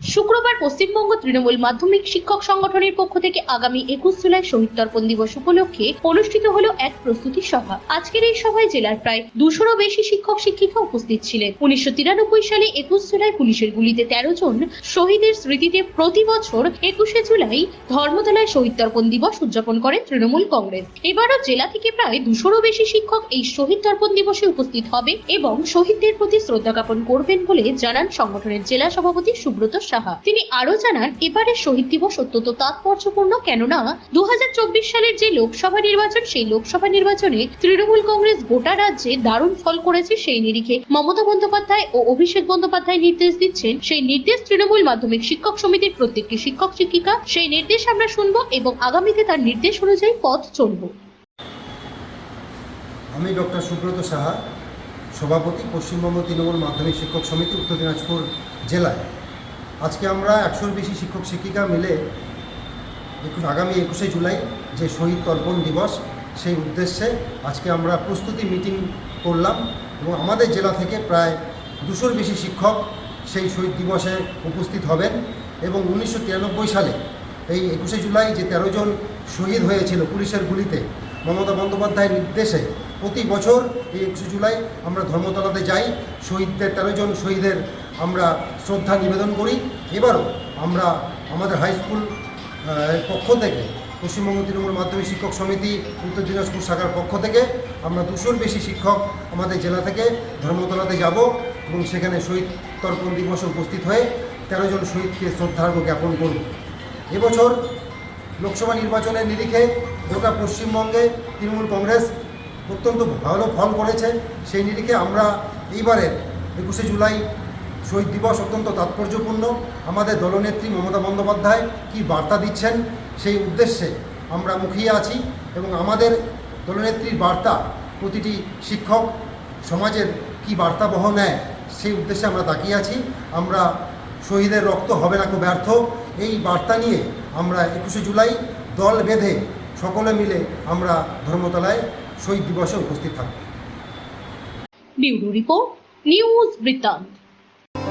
শুক্রবার পশ্চিমবঙ্গ তৃণমূল মাধ্যমিক শিক্ষক সংগঠনের পক্ষ থেকে আগামী একুশ জুলাই শহীদ তর্পণ দিবস উপলক্ষে অনুষ্ঠিত হলো এক প্রস্তুতি সভা। আজকের এই সভায় জেলার প্রায় দুশোরও বেশি শিক্ষক শিক্ষিকা উপস্থিত ছিলেন। উনিশশো তিরানব্বই সালে একুশ জুলাই পুলিশের গুলিতে তেরো জন শহীদের স্মৃতিতে প্রতি বছর একুশে জুলাই ধর্মতলায় শহীদ তর্পণ দিবস উদযাপন করে তৃণমূল কংগ্রেস। এবারও জেলা থেকে প্রায় দুশোরও বেশি শিক্ষক এই শহীদ তর্পণ দিবসে উপস্থিত হবে এবং শহীদদের প্রতি শ্রদ্ধা জ্ঞাপন করবেন বলে জানান সংগঠনের জেলা সভাপতি সুব্রত সাহা। তিনি আরও জানান, এবারের শহীদ দিবস অত্যন্ত তাৎপর্যপূর্ণ, কেননা দু হাজার চব্বিশ সালের যে লোকসভা নির্বাচন, সেই লোকসভা নির্বাচনে তৃণমূল কংগ্রেস গোটা রাজ্যে দারুণ ফল করেছে সেই নিরিখে মমতা বন্দ্যোপাধ্যায় ও অভিষেক বন্দ্যোপাধ্যায় নির্দেশ দিচ্ছেন। সেই নির্দেশ তৃণমূল মাধ্যমিক শিক্ষক সমিতির প্রত্যেকটি শিক্ষক শিক্ষিকা, সেই নির্দেশ আমরা শুনব এবং আগামীতে তার নির্দেশ অনুযায়ী পথ চলবো। আমি ডক্টর সুব্রত সাহা, সভাপতি পশ্চিমবঙ্গ তৃণমূল মাধ্যমিক শিক্ষক সমিতি, উত্তর দিনাজপুর জেলায়। আজকে আমরা একশোর বেশি শিক্ষক শিক্ষিকা মিলে আগামী একুশে জুলাই যে শহীদ তর্পণ দিবস, সেই উদ্দেশ্যে আজকে আমরা প্রস্তুতি মিটিং করলাম এবং আমাদের জেলা থেকে প্রায় দুশোর বেশি শিক্ষক সেই শহীদ দিবসে উপস্থিত হবেন এবং উনিশশো তিরানব্বই সালে এই একুশে জুলাই যে তেরো জন শহীদ হয়েছিল পুলিশের গুলিতে, মমতা বন্দ্যোপাধ্যায়ের নির্দেশে প্রতি বছর এই একুশে জুলাই আমরা ধর্মতলাতে যাই। শহীদদের তেরো জন শহীদের আমরা শ্রদ্ধা নিবেদন করি। এবারও আমরা আমাদের হাই স্কুল পক্ষ থেকে পশ্চিমবঙ্গ তৃণমূল মাধ্যমিক শিক্ষক সমিতি, উত্তর দিনাজপুর শাখার পক্ষ থেকে আমরা দুশোর বেশি শিক্ষক আমাদের জেলা থেকে ধর্মতলাতে যাব এবং সেখানে শহীদ তর্পণ দিবসে উপস্থিত হয়ে তেরো জন শহীদকে শ্রদ্ধার্ঘ জ্ঞাপন করব। এবছর লোকসভা নির্বাচনের নিরিখে গোটা পশ্চিমবঙ্গে তৃণমূল কংগ্রেস অত্যন্ত ভালো ফল করেছে। সেই নিরিখে আমরা এইবারের একুশে জুলাই শহীদ দিবস অত্যন্ত তাৎপর্যপূর্ণ। আমাদের দলনেত্রী মমতা বন্দ্যোপাধ্যায় কী বার্তা দিচ্ছেন সেই উদ্দেশ্যে আমরা মুখিয়ে আছি এবং আমাদের দলনেত্রীর বার্তা প্রতিটি শিক্ষক সমাজের কী বার্তা বহ নেয় সেই উদ্দেশ্যে আমরা তাকিয়ে আছি। আমরা শহীদের রক্ত হবে না খুব ব্যর্থ। এই বার্তা নিয়ে আমরা একুশে জুলাই দল বেঁধে সকলে মিলে আমরা ধর্মতলায় শহীদ দিবসে উপস্থিত থাকব। রিপোর্ট, নিউজ বৃত্তান্ত।